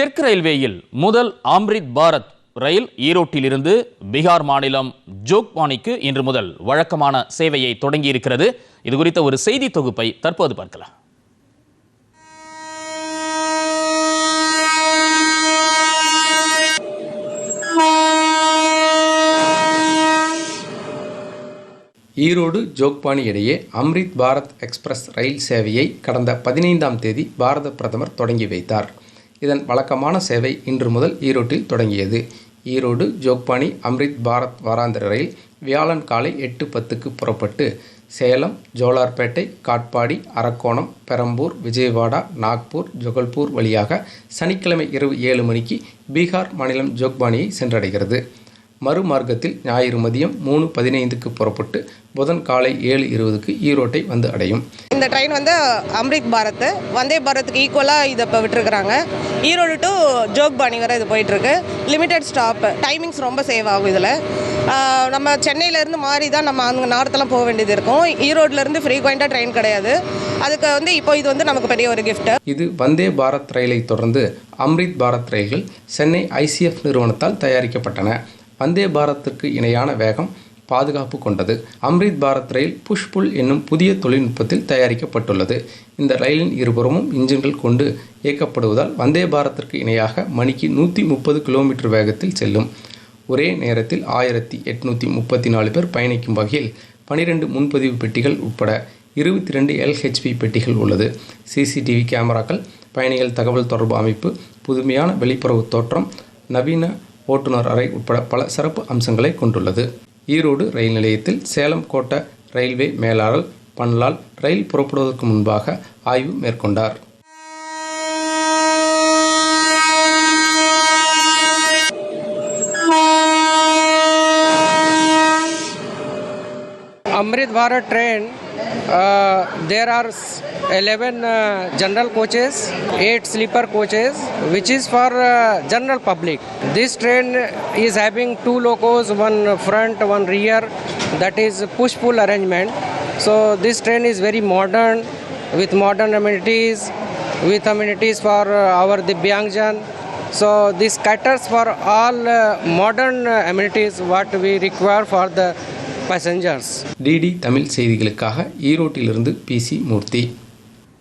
தெற்கு ரயில்வேயில் முதல் அம்ரித் பாரத் ரயில் ஈரோட்டிலிருந்து பீகார் மாநிலம் ஜோக்பானிக்கு இன்று முதல் வழக்கமான சேவையை தொடங்கியிருக்கிறது. இது குறித்த ஒரு செய்தி தொகுப்பை தற்போது பார்க்கலாம். ஈரோடு ஜோக்பானி இடையே அம்ரித் பாரத் எக்ஸ்பிரஸ் ரயில் சேவையை கடந்த பதினைந்தாம் தேதி பாரத பிரதமர் தொடங்கி வைத்தார். இதன் வழக்கமான சேவை இன்று முதல் ஈரோட்டில் தொடங்கியது. ஈரோடு ஜோக்பானி அம்ரித் பாரத் வாராந்திர ரயில் வியாழன் காலை எட்டு பத்துக்கு புறப்பட்டு சேலம் ஜோலார்பேட்டை காட்பாடி அரக்கோணம் பெரம்பூர் விஜயவாடா நாக்பூர் ஜொகல்பூர் வழியாக சனிக்கிழமை இரவு ஏழு மணிக்கு பீகார் மாநிலம் ஜோக்பானியை சென்றடைகிறது. மறுமார்க்கத்தில் ஞாயிறு மதியம் மூணு பதினைந்துக்கு புறப்பட்டு புதன் காலை ஏழு இருபதுக்கு ஈரோட்டை வந்து அடையும். இந்த ட்ரெயின் வந்து அம்ரித் பாரத் வந்தே பாரத்துக்கு ஈக்குவலாக இதை இப்போ விட்டுருக்குறாங்க. ஈரோடு டு ஜோக்பாணி வரை இது போயிட்டுருக்கு. லிமிடெட் ஸ்டாப் டைமிங்ஸ் ரொம்ப சேவ் ஆகும் இதில். நம்ம சென்னையிலேருந்து மாறி தான் நம்ம அங்கே நார்த்தெல்லாம் போக வேண்டியது இருக்கும். ஈரோட்லேருந்து ஃப்ரீக்வெண்ட்டாக ட்ரெயின் கிடையாது. அதுக்கு வந்து இப்போ இது வந்து நமக்கு பெரிய ஒரு கிஃப்ட்டு இது வந்தே பாரத் ரயிலை தொடர்ந்து அம்ரித் பாரத் ரயில்கள் சென்னை ஐசிஎஃப் நிறுவனத்தால் தயாரிக்கப்பட்டன. வந்தே பாரத்திற்கு இணையான வேகம் பாதுகாப்பு கொண்டது. Amrit Bharat rail push pull என்னும் புதிய தொழில்நுட்பத்தில் தயாரிக்கப்பட்டுள்ளது. இந்த ரயிலின் இருபுறமும் இன்ஜின்கள் கொண்டு இயக்கப்படுவதால் வந்தே பாரத்திற்கு இணையாக மணிக்கு நூற்றி முப்பது கிலோமீட்டர் வேகத்தில் செல்லும். ஒரே நேரத்தில் ஆயிரத்தி எட்நூற்றி முப்பத்தி நாலு பேர் பயணிக்கும் வகையில் பனிரெண்டு முன்பதிவு பெட்டிகள் உட்பட இருபத்தி ரெண்டு எல்ஹெச்பி பெட்டிகள் உள்ளது. சிசிடிவி கேமராக்கள் பயணிகள் தகவல் தொடர்பு அமைப்பு புதுமையான வெளிப்புறவு தோற்றம் நவீன ஓட்டுநர் அறை உட்பட பல சிறப்பு அம்சங்களை கொண்டுள்ளது. ஈரோடு ரயில் நிலையத்தில் சேலம் கோட்ட ரயில்வே மேலாளர் பன்லால் ரயில் புறப்படுவதற்கு முன்பாக ஆய்வு மேற்கொண்டார். Amrit Bharat train, uh, there are 11 uh, general coaches, 8 sleeper coaches, which is for uh, general public. This train is having two locos, one front, one rear, that is push pull arrangement. So, this train is very modern with modern amenities, with amenities for uh, our Divyangjan. So, this caters for all uh, modern uh, amenities what we require for the passengers. DD Tamil செய்திகளுக்காக ஈரோட்டிலிருந்து B C மூர்த்தி